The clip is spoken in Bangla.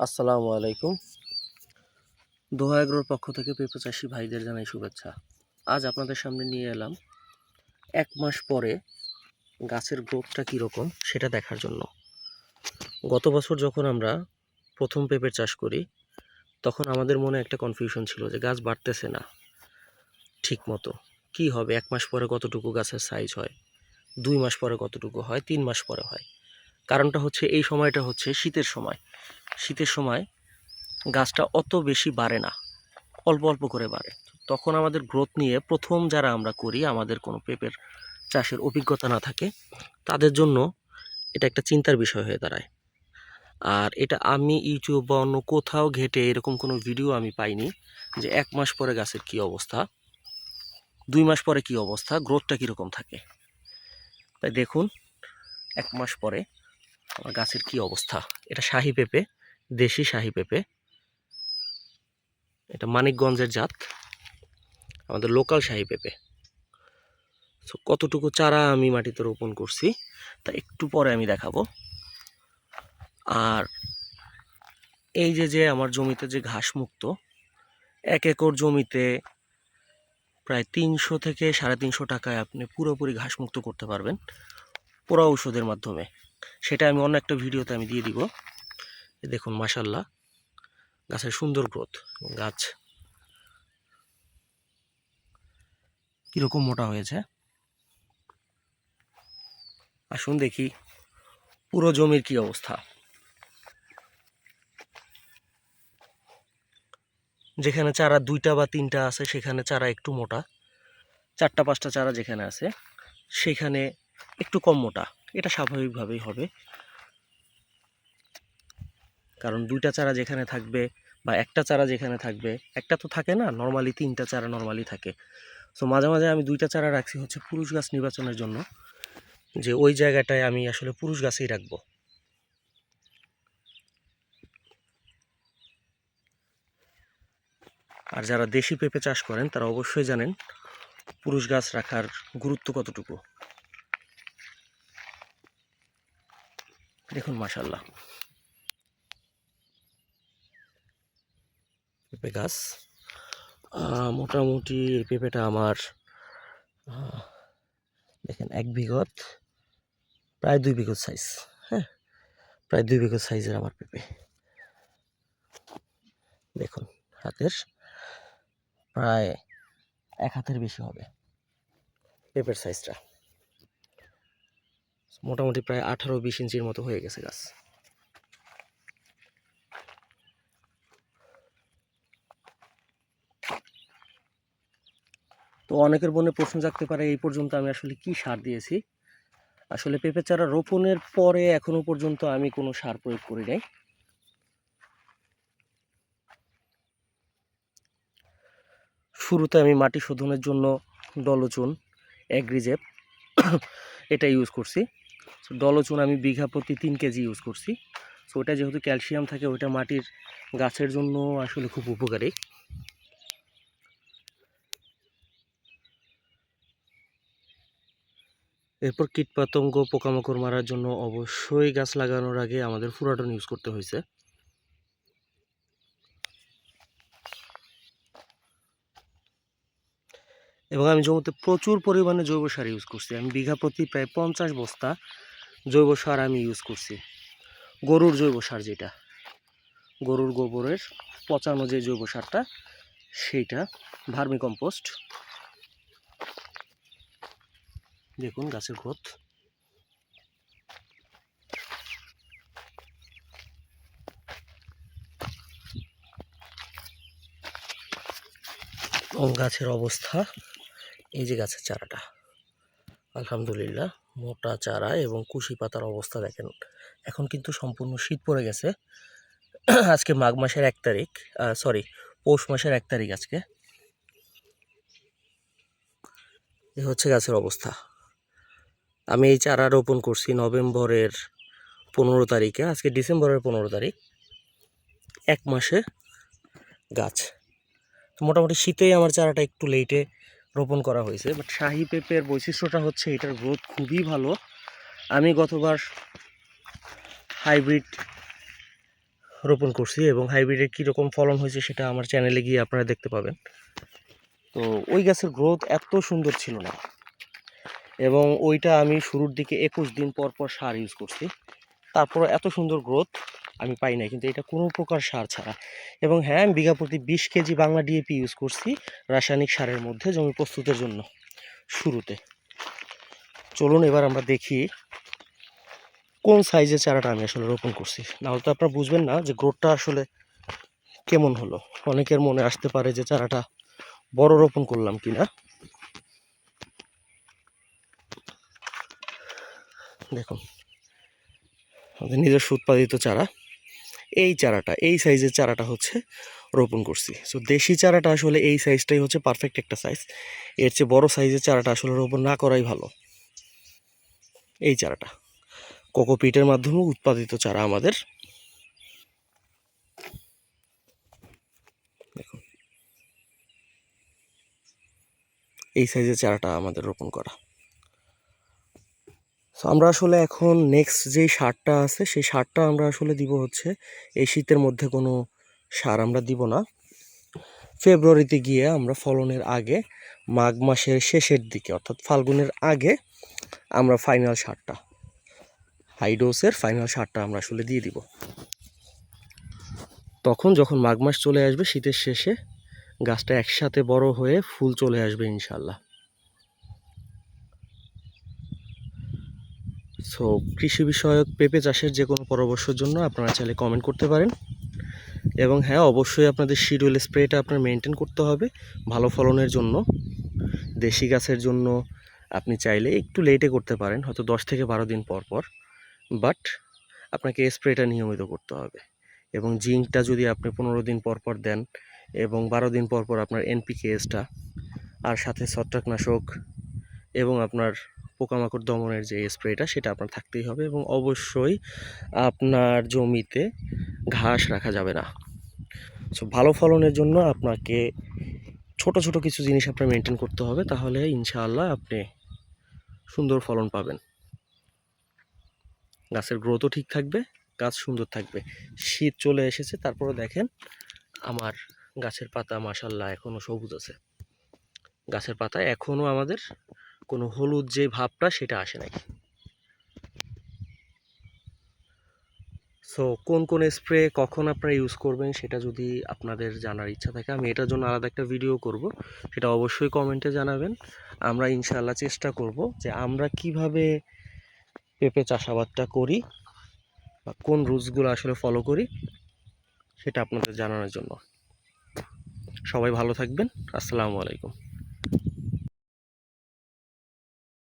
আসসালামু আলাইকুম। দোহা এগ্রোর পক্ষ থেকে পেঁপে চাষি ভাইদের জানাই শুভেচ্ছা। আজ আপনাদের সামনে নিয়ে এলাম এক মাস পরে গাছের গ্রোথটা কীরকম সেটা দেখার জন্য। গত বছর যখন আমরা প্রথম পেঁপের চাষ করি, তখন আমাদের মনে একটা কনফিউশন ছিল যে গাছ বাড়তেছে না ঠিক মতো কী হবে? এক মাস পরে কতটুকু গাছের সাইজ হয়? দুই মাস পরে কতটুকু হয়? তিন মাস পরে হয়। কারণটা হচ্ছে এই সময়টা হচ্ছে শীতের সময়। শীতের সময় গাছটা অত বেশি বাড়ে না, অল্প অল্প করে বাড়ে। তখন আমাদের গ্রোথ নিয়ে প্রথম যারা আমরা করি, আমাদের কোনো পেঁপের চাষের অভিজ্ঞতা না থাকে, তাদের জন্য এটা একটা চিন্তার বিষয় হয়ে দাঁড়ায়। আর এটা আমি ইউটিউব বা অন্য কোথাও ঘেটে এরকম কোনো ভিডিও আমি পাইনি যে এক মাস পরে গাছের কি অবস্থা, দুই মাস পরে কি অবস্থা গ্রোথটা কীরকম থাকে। তাই দেখুন, এক মাস পরে আমার গাছের কি অবস্থা? এটা শাহি পেঁপে, দেশি শাহি পেঁপে। এটা মানিকগঞ্জের জাত। আমাদের লোকাল শাহি পেঁপে। সো কতটুকু চারা আমি মাটিতে রোপণ করছি, তা একটু পরে আমি দেখাবো। আর এই যে যে আমার জমিতে যে ঘাস মুক্ত, এক একর জমিতে প্রায় তিনশো থেকে সাড়ে তিনশো টাকায় আপনি পুরোপুরি ঘাস মুক্ত করতে পারবেন পোড়া ঔষধের মাধ্যমে। সেটা আমি অন্য একটা ভিডিওতে আমি দিয়ে দিব। দেখুন মাসাল্লাহ গাছের সুন্দর গ্রোথ গাছ কীরকম মোটা হয়েছে। আসুন দেখি, পুরো জমির কি অবস্থা। যেখানে চারা দুইটা বা তিনটা আছে, সেখানে চারা একটু মোটা। চারটা, পাঁচটা চারা যেখানে আছে, সেখানে একটু কম মোটা। এটা স্বাভাবিকভাবেই হবে। কারণ দুইটা চারা যেখানে থাকবে বা একটা চারা যেখানে থাকবে, একটা তো থাকে না নর্মালি তিনটা চারা নর্মালি থাকে। সো মাঝে মাঝে আমি দুইটা চারা রাখছি হচ্ছে পুরুষ গাছ নির্বাচনের জন্য, যে ওই জায়গাটায় আমি আসলে পুরুষ গাছেই রাখব। আর যারা দেশি পেঁপে চাষ করেন, তারা অবশ্যই জানেন পুরুষ গাছ রাখার গুরুত্ব কতটুকু। দেখুন মাশাল্লাহ পেঁপে গাছ। মোটামুটি এই পেঁপেটা আমার দেখেন, এক বিঘত, প্রায় দুই বিঘত সাইজ হ্যাঁ? প্রায় দুই বিঘত সাইজের আমার পেঁপে। দেখুন, হাতের, প্রায় এক হাতের বেশি হবে পেঁপের সাইজটা মোটামুটি প্রায় আঠারো বিশ ইঞ্চির মতো হয়ে গেছে গাছ। তো অনেকের মনে প্রশ্ন জাগতে পারে, এই পর্যন্ত আমি আসলে কি সার দিয়েছি? আসলে পেঁপে চারা রোপণের পরে এখনও পর্যন্ত আমি কোনো সার প্রয়োগ করি নাই। শুরুতে আমি মাটি শোধনের জন্য ডলোচুন, অ্যাগ্রিজেপ এটা ইউজ করছি। So, ডলোচুন আমি বিঘা প্রতি তিন কেজি ইউজ করছি। সো ওটা যেহেতু ক্যালসিয়াম থাকে ওটা মাটির গাছের জন্য আসলে খুব উপকারী। এরপর কীটপতঙ্গ পোকামাকড় মারার জন্য অবশ্যই গাছ লাগানোর আগে আমাদের ফুরাটন ইউজ করতে হয়েছে। এবং আমি জমিতে প্রচুর পরিমাণে জৈব সার ইউজ করছি। আমি বিঘা প্রতি প্রায় পঞ্চাশ বস্তা জৈব সার আমি ইউজ করছি। গরুর জৈব সার যেটা, গরুর গোবরের পচানো যে জৈব সারটা, সেইটা ভার্মি কম্পোস্ট দেখুন গাছের গ্রোথ গাছের অবস্থা এই যে গাছের চারাটা। আলহামদুলিল্লাহ, মোটা চারা এবং কুশি পাতার অবস্থা দেখেন। এখন কিন্তু সম্পূর্ণ শীত পড়ে গেছে। আজকে মাঘ মাসের এক তারিখ সরি পৌষ মাসের এক তারিখ আজকে। এ হচ্ছে গাছের অবস্থা। আমি এই চারা রোপণ করছি নভেম্বরের পনেরো তারিখে, আজকে ডিসেম্বরের পনেরো তারিখ। এক মাসে গাছ। মোটামুটি শীতেই আমার চারাটা একটু লেটে রোপণ করা হয়েছে বাট শাহি পেঁপের বৈশিষ্ট্যটা হচ্ছে এটার গ্রোথ খুবই ভালো। আমি গতবার হাইব্রিড রোপণ করছি এবং হাইব্রিডের কীরকম ফলন হয়েছে সেটা আমার চ্যানেলে গিয়ে আপনারা দেখতে পাবেন। তো ওই গাছের গ্রোথ এত সুন্দর ছিল না। এবং ওইটা আমি শুরুর দিকে একুশ দিন পর পর সার ইউজ করছি। তারপর এত সুন্দর গ্রোথ আমি পাই নাই, কিন্তু এটা কোনো প্রকার সার ছাড়া। এবং হ্যাঁ আমি বিঘা প্রতি বিশ কেজি বাংলা ডিএপি ইউজ করছি রাসায়নিক সারের মধ্যে জমি প্রস্তুতের জন্য, শুরুতে। চলুন এবার আমরা দেখি কোন সাইজের চারাটা আমি আসলে রোপণ করছি। নাহলে তো আপনারা বুঝবেন না যে গ্রোথটা আসলে কেমন হলো। অনেকের মনে আসতে পারে যে চারাটা বড় রোপণ করলাম কিনা। দেখুন, আমাদের নিজস্ব উৎপাদিত চারা। এই চারাটা, এই সাইজের চারাটা হচ্ছে রোপণ করছি। সো দেশি চারাটা আসলে এই সাইজটাই হচ্ছে পারফেক্ট একটা সাইজ এর চেয়ে বড় সাইজের চারাটা আসলে রোপণ না করাই ভালো। এই চারাটা। কোকোপিটের মাধ্যমে উৎপাদিত চারা আমাদের। দেখুন। এই সাইজের চারাটা আমাদের রোপণ করা। সো আমরা আসলে এখন নেক্সট যেই সারটা আছে, সেই সারটা আমরা আসলে দিব হচ্ছে এই শীতের মধ্যে কোনো সার আমরা দিব না। ফেব্রুয়ারিতে গিয়ে আমরা ফলনের আগে, মাঘ মাসের শেষের দিকে, অর্থাৎ ফাল্গুনের আগে আমরা ফাইনাল সারটা হাইডোসের ফাইনাল সারটা আমরা আসলে দিয়ে দিব। তখন যখন মাঘ মাস চলে আসবে, শীতের শেষে গাছটা একসাথে বড় হয়ে ফুল চলে আসবে ইনশাল্লাহ সো কৃষি বিষয়ক পেঁপে চাষের যে কোনো পরামর্শের জন্য আপনারা চাইলে কমেন্ট করতে পারেন। এবং হ্যাঁ অবশ্যই আপনাদের শিডিউল স্প্রেটা আপনার মেনটেন করতে হবে ভালো ফলনের জন্য। দেশি গাছের জন্য আপনি চাইলে একটু লেটে করতে পারেন, হয়তো দশ থেকে বারো দিন পর পর। বাট আপনাকে স্প্রেটা নিয়মিত করতে হবে। এবং জিঙ্কটা যদি আপনি পনেরো দিন পর পর দেন এবং বারো দিন পর পর আপনার এনপিকেএসটা আর সাথে ছত্রাকনাশক এবং আপনার পোকামাকড় দমনের যে স্প্রেটা, সেটা আপনার থাকতেই হবে এবং অবশ্যই আপনার জমিতে ঘাস রাখা যাবে না। সো ভালো ফলনের জন্য আপনাকে ছোট ছোট কিছু জিনিস আপনার মেনটেন করতে হবে, তাহলে ইনশাআল্লাহ আপনি সুন্দর ফলন পাবেন। গাছের গ্রোথও ঠিক থাকবে, গাছ সুন্দর থাকবে। শীত চলে এসেছে তারপরে দেখেন আমার গাছের পাতা মাসাল্লাহ এখনও সবুজ আছে। গাছের পাতা এখনও আমাদের কোনো হলুদ যে ভাবটা সেটা আসে নাই। সো কোন কোন স্প্রে কখন আপনারা ইউজ করবেন সেটা যদি আপনাদের জানার ইচ্ছা থাকে, আমি এটার জন্য আলাদা একটা ভিডিও করব। সেটা অবশ্যই কমেন্টে জানাবেন। আমরা ইনশাআল্লাহ চেষ্টা করব যে আমরা কীভাবে পেঁপে চাষাবাদটা করি বা কোন রুলসগুলো আসলে ফলো করি, সেটা আপনাদের জানানোর জন্য। সবাই ভালো থাকবেন। আসসালামু আলাইকুম।